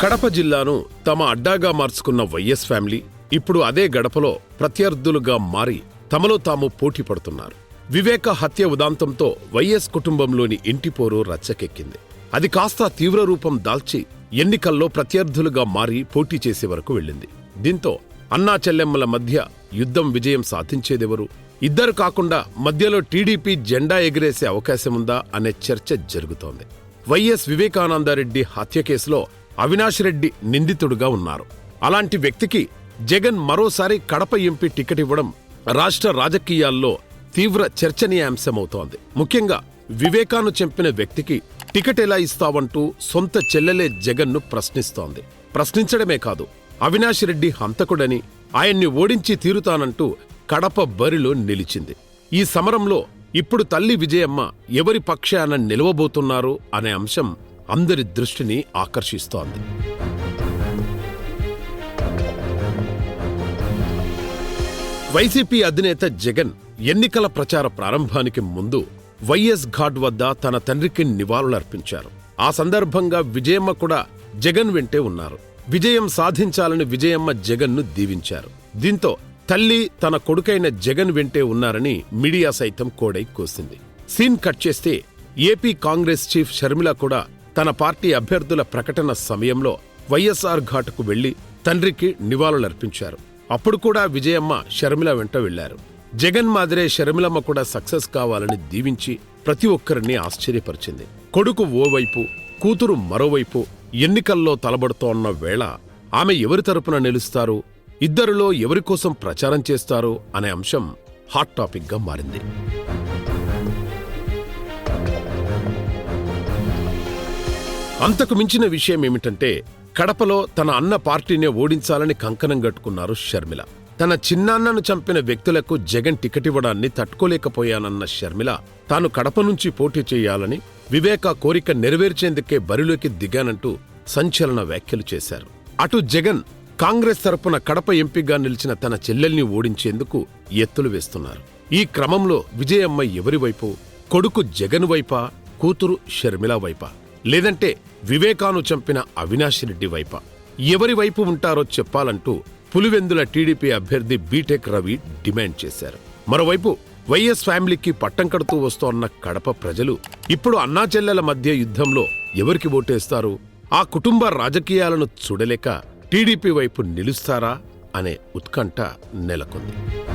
కడప జిల్లాను తమ అడ్డాగా మార్చుకున్న వైఎస్ ఫ్యామిలీ ఇప్పుడు అదే గడపలో ప్రత్యర్థులుగా మారి తమలో తాము పోటీ పడుతున్నారు. వివేక హత్య ఉదాంతంతో వైఎస్ కుటుంబంలోని ఇంటిపోరు రచ్చకెక్కింది. అది కాస్త తీవ్ర రూపం దాల్చి ఎన్నికల్లో ప్రత్యర్థులుగా మారి పోటీ చేసే వరకు వెళ్ళింది. దీంతో అన్నా చెల్లెమ్మల మధ్య యుద్ధం విజయం సాధించేదెవరు? ఇద్దరు కాకుండా మధ్యలో టీడీపీ జెండా ఎగిరేసే అవకాశముందా? అనే చర్చ జరుగుతోంది. వైఎస్ వివేకానందరెడ్డి హత్య కేసులో అవినాష్ రెడ్డి నిందితుడుగా ఉన్నారు. అలాంటి వ్యక్తికి జగన్ మరోసారి కడప ఎంపీ టికెట్ ఇవ్వడం రాష్ట్ర రాజకీయాల్లో తీవ్ర చర్చనీయాంశమవుతోంది. ముఖ్యంగా వివేకాను చంపిన వ్యక్తికి టికెట్ ఎలా ఇస్తావంటూ సొంత చెల్లెలే జగన్ను ప్రశ్నిస్తోంది. ప్రశ్నించడమే కాదు అవినాష్ రెడ్డి హంతకుడని ఆయన్ని ఓడించి తీరుతానంటూ కడప బరిలో నిలిచింది. ఈ సమరంలో ఇప్పుడు తల్లి విజయమ్మ ఎవరి పక్షాన నిలవబోతున్నారు అనే అంశం అందరి దృష్టిని ఆకర్షిస్తోంది. వైసీపీ అధినేత జగన్ ఎన్నికల ప్రచార ప్రారంభానికి ముందు వైఎస్ ఘాట్ వద్ద తన తండ్రికి నివాళులర్పించారు. ఆ సందర్భంగా విజయమ్మ కూడా జగన్ వెంటే ఉన్నారు. విజయం సాధించాలని విజయమ్మ జగన్ను దీవించారు. దీంతో తల్లి తన కొడుకైన జగన్ వెంటే ఉన్నారని మీడియా సైతం కోడై కోసింది. సీన్ కట్ చేస్తే ఏపీ కాంగ్రెస్ చీఫ్ షర్మిల కూడా తన పార్టీ అభ్యర్థుల ప్రకటన సమయంలో వైఎస్ఆర్ ఘాట్కు వెళ్ళి తండ్రికి నివాళులర్పించారు. అప్పుడు కూడా విజయమ్మ షర్మిల వెంట వెళ్ళారు. జగన్ మాదిరే షర్మిలమ్మ కూడా సక్సెస్ కావాలని దీవించి ప్రతి ఒక్కరిని ఆశ్చర్యపరిచింది. కొడుకు ఓవైపు కూతురు మరోవైపు ఎన్నికల్లో తలబడుతోన్న వేళ ఆమె ఎవరి తరపున నిలుస్తారు ఇద్దరిలో ఎవరి కోసం ప్రచారం చేస్తారు అనే అంశం హాట్ టాపిక్గా మారింది. అంతకు మించిన విషయం ఏమిటంటే కడపలో తన అన్న పార్టీనే ఓడించాలని కంకణం కట్టుకున్నారు షర్మిల. తన చిన్నాన్నను చంపిన వ్యక్తులకు జగన్ టికెట్ ఇవ్వడాన్ని తట్టుకోలేకపోయానన్న షర్మిల తాను కడప నుంచి పోటీ చేయాలని వివేక కోరిక నెరవేర్చేందుకే బరిలోకి దిగానంటూ సంచలన వ్యాఖ్యలు చేశారు. అటు జగన్ కాంగ్రెస్ తరపున కడప ఎంపీగా నిలిచిన తన చెల్లెల్ని ఓడించేందుకు ఎత్తులు వేస్తున్నారు. ఈ క్రమంలో విజయమ్మ ఎవరి వైపు? కొడుకు జగన్ వైపా? కూతురు షర్మిల వైపా? లేదంటే వివేకాను చంపిన అవినాష్ రెడ్డి వైపా. ఎవరి వైపు ఉంటారో చెప్పాలంటూ పులివెందుల టీడీపీ అభ్యర్థి బీటెక్ రవి డిమాండ్ చేశారు. మరోవైపు వైఎస్ ఫ్యామిలీకి పట్టం కడుతూ వస్తోన్న కడప ప్రజలు ఇప్పుడు అన్నాచెల్లెల మధ్య యుద్ధంలో ఎవరికి ఓటేస్తారు? ఆ కుటుంబ రాజకీయాలను చూడలేక టీడీపీ వైపు నిలుస్తారా? అనే ఉత్కంఠ నెలకొంది.